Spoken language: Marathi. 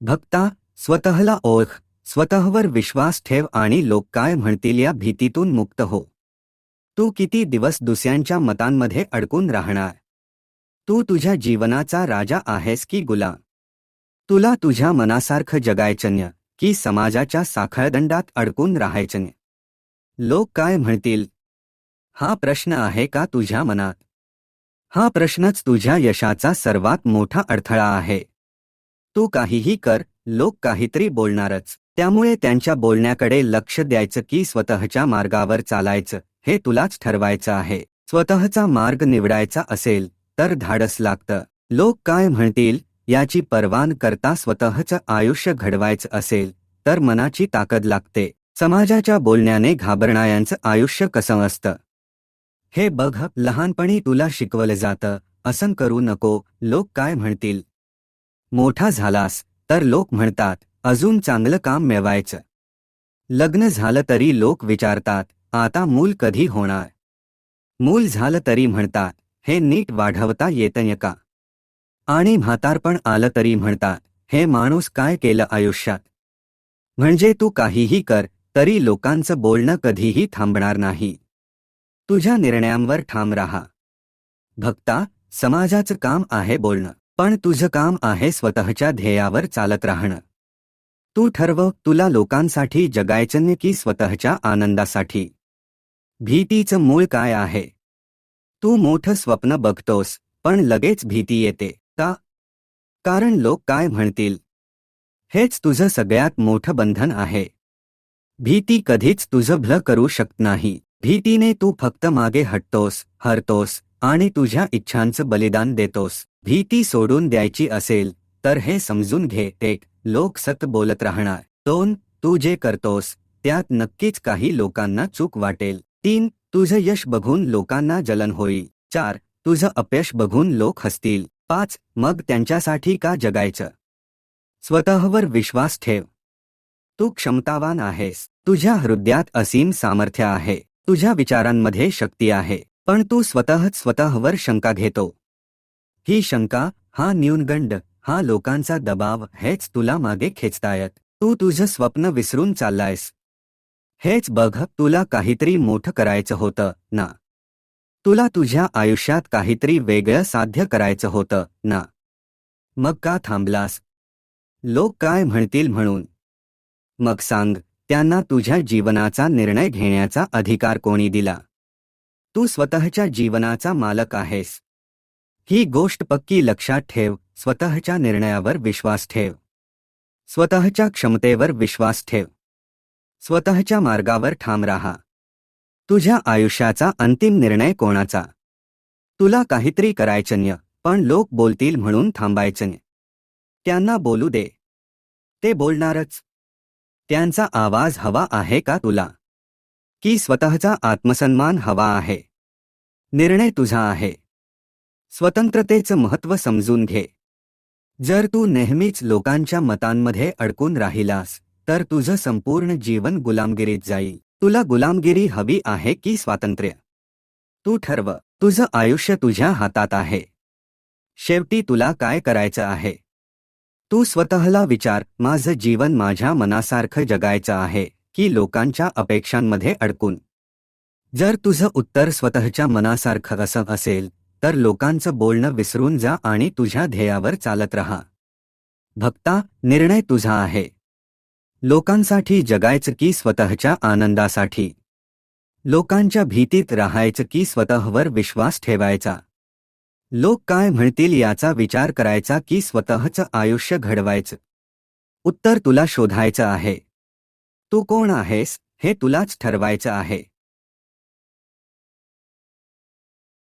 भक्ता स्वतःला ओळख स्वतःवर विश्वास ठेव आणि लोक काय म्हणतील या भीतीतून मुक्त हो. तू किती दिवस दुसऱ्यांच्या मतांमध्ये अडकून राहणार? तू तुझ्या जीवनाचा राजा आहेस की गुलाम? तुला तुझ्या मनासारखं जगायचन्य की समाजाच्या साखळदंडात अडकून राहायचन्य लोक काय म्हणतील? हा प्रश्न आहे का तुझ्या मनात? हा प्रश्नच तुझ्या यशाचा सर्वात मोठा अडथळा आहे. तू काहीही कर लोक काहीतरी बोलणारच. त्यामुळे त्यांच्या बोलण्याकडे लक्ष द्यायचं की स्वतःच्या मार्गावर चालायचं हे तुलाच ठरवायचं आहे. स्वतःचा मार्ग निवडायचा असेल तर धाडस लागतं. लोक काय म्हणतील याची पर्वान करता स्वतःचं आयुष्य घडवायचं असेल तर मनाची ताकद लागते. समाजाच्या बोलण्याने घाबरणाऱ्यांचं आयुष्य कसं असतं? हे बघ लहानपणी तुला शिकवलं जातं असं करू नको लोक काय म्हणतील? मोठा झालास तर लोक म्हणतात अजून चांगलं काम मिळवायचं. लग्न झालं तरी लोक विचारतात आता मूल कधी होणार? मूल झालं तरी म्हणतात हे नीट वाढवता येतंय का? आणि म्हातारपण आलं तरी म्हणतात हे माणूस काय केलं आयुष्यात? म्हणजे तू काहीही कर तरी लोकांचं बोलणं कधीही थांबणार नाही. तुझ्या निर्णयांवर ठाम राहा. भक्ता समाजाचं काम आहे बोलणं. पण तुझं काम आहे स्वतःच्या ध्येयावर चालत राहणं. तू ठरव तुला लोकांसाठी जगायचं की स्वतःच्या आनंदासाठी. भीतीचं मूळ काय आहे? तू मोठं स्वप्न बघतोस पण लगेच भीती येते का? कारण लोक काय म्हणतील? हेच तुझं सगळ्यात मोठं बंधन आहे. भीती कधीच तुझं भलं करू शकत नाही. भीतीने तू फक्त मागे हटतोस हरतोस आणि तुझ्या इच्छांचं बलिदान देतोस. भीती सोडून द्यायची असेल तर हे समजून घे एक लोक सत बोलत राहणार. दोन तू जे करतोस त्यात नक्कीच काही लोकांना चूक वाटेल. तीन तुझं यश बघून लोकांना जलन होईल. चार तुझं अपयश बघून लोक हसतील. पाच मग त्यांच्यासाठी का जगायचं? स्वतःवर विश्वास ठेव. तू क्षमतावान आहेस. तुझ्या हृदयात असीम सामर्थ्य आहे. तुझ्या विचारांमध्ये शक्ती आहे. पण तू स्वतःच स्वतःवर शंका घेतो. ही शंका हा न्यूनगंड हा लोकांचा दबाव हेच तुला मागे खेचतायत. तू तुझं स्वप्न विसरून चाललायस. हेच बघ तुला काहीतरी मोठं करायचं होतं ना. तुला तुझ्या आयुष्यात काहीतरी वेगळं साध्य करायचं होतं ना. मग का थांबलास? लोक काय म्हणतील म्हणून? मग सांग त्यांना तुझ्या जीवनाचा निर्णय घेण्याचा अधिकार कोणी दिला? तू स्वतःच्या जीवनाचा मालक आहेस. ही गोष्ट पक्की लक्षात ठेव स्वतःच्या निर्णयावर विश्वास ठेव. स्वतःच्या क्षमतेवर विश्वास ठेव. स्वतःच्या मार्गावर ठाम राहा. तुझ्या आयुष्याचा अंतिम निर्णय कोणाचा? तुला काहीतरी करायचन्य पण लोक बोलतील म्हणून थांबायचन्य त्यांना बोलू दे. ते बोलणारच. त्यांचा आवाज हवा आहे का तुला? की स्वतःचा आत्मसन्मान हवा आहे. निर्णय तुझा आहे. स्वतंत्रतेचं महत्त्व समजून घे. जर तू नेहमीच लोकांच्या मतांमध्ये अडकून राहिलास तर तुझं संपूर्ण जीवन गुलामगिरीत जाईल. तुला गुलामगिरी हवी आहे की स्वातंत्र्य? तू ठरव तुझं आयुष्य तुझ्या हातात आहे. शेवटी तुला काय करायचं आहे? तू स्वतःला विचार माझं जीवन माझ्या मनासारखं जगायचं आहे. की लोकांच्या अपेक्षांमध्ये अडकून. जर तुझं उत्तर स्वतःच्या मनासारखं असं असेल तर लोकांचं बोलणं विसरून जा आणि तुझ्या ध्येयावर चालत राहा. भक्ता निर्णय तुझा आहे. लोकांसाठी जगायचं की स्वतःच्या आनंदासाठी. लोकांच्या भीतीत राहायचं की स्वतःवर विश्वास ठेवायचा. लोक काय म्हणतील याचा विचार करायचा की स्वतःचं आयुष्य घडवायचं. उत्तर तुला शोधायचं आहे. तू कोण आहेस हे तुलाच ठरवायचं आहे.